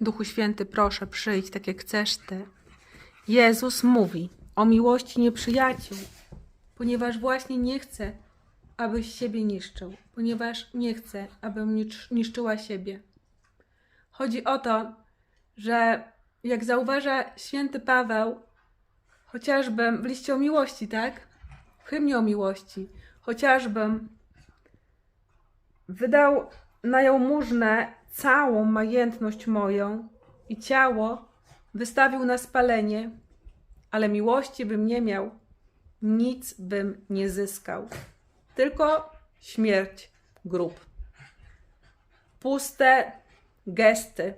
Duchu Święty, proszę, przyjdź tak jak chcesz Ty. Jezus mówi o miłości nieprzyjaciół, ponieważ właśnie nie chce, abyś siebie niszczył, ponieważ nie chce, abym niszczyła siebie. Chodzi o to, że jak zauważa święty Paweł, chociażby w liście o miłości, tak? W hymnie o miłości, chociażbym wydał na jałmużnę całą majętność moją i ciało wystawił na spalenie, ale miłości bym nie miał, nic bym nie zyskał. Tylko śmierć, grób. Puste gesty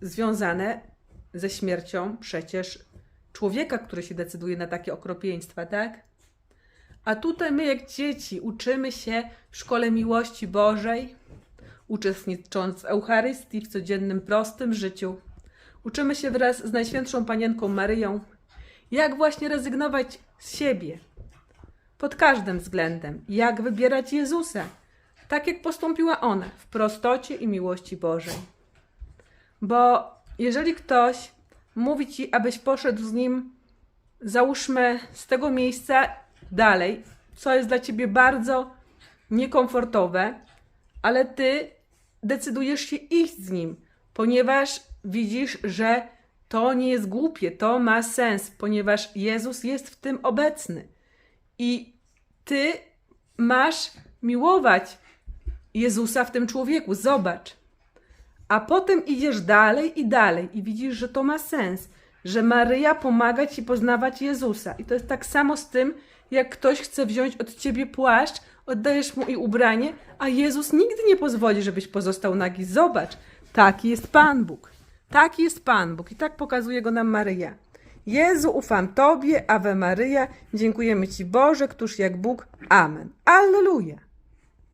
związane ze śmiercią przecież człowieka, który się decyduje na takie okropieństwa, tak? A tutaj my, jak dzieci, uczymy się w szkole miłości Bożej, uczestnicząc w Eucharystii w codziennym, prostym życiu. Uczymy się wraz z Najświętszą Panienką Maryją, jak właśnie rezygnować z siebie pod każdym względem, jak wybierać Jezusa, tak jak postąpiła ona, w prostocie i miłości Bożej. Bo jeżeli ktoś mówi ci, abyś poszedł z nim, załóżmy, z tego miejsca dalej, co jest dla ciebie bardzo niekomfortowe, ale ty decydujesz się iść z nim, ponieważ widzisz, że to nie jest głupie, to ma sens, ponieważ Jezus jest w tym obecny. I ty masz miłować Jezusa w tym człowieku. Zobacz. A potem idziesz dalej i dalej i widzisz, że to ma sens, że Maryja pomaga ci poznawać Jezusa. I to jest tak samo z tym, jak ktoś chce wziąć od ciebie płaszcz, oddajesz mu i ubranie, a Jezus nigdy nie pozwoli, żebyś pozostał nagi. Zobacz, taki jest Pan Bóg. Taki jest Pan Bóg i tak pokazuje go nam Maryja. Jezu, ufam Tobie, Ave Maryja, dziękujemy Ci Boże, któż jak Bóg. Amen. Alleluja.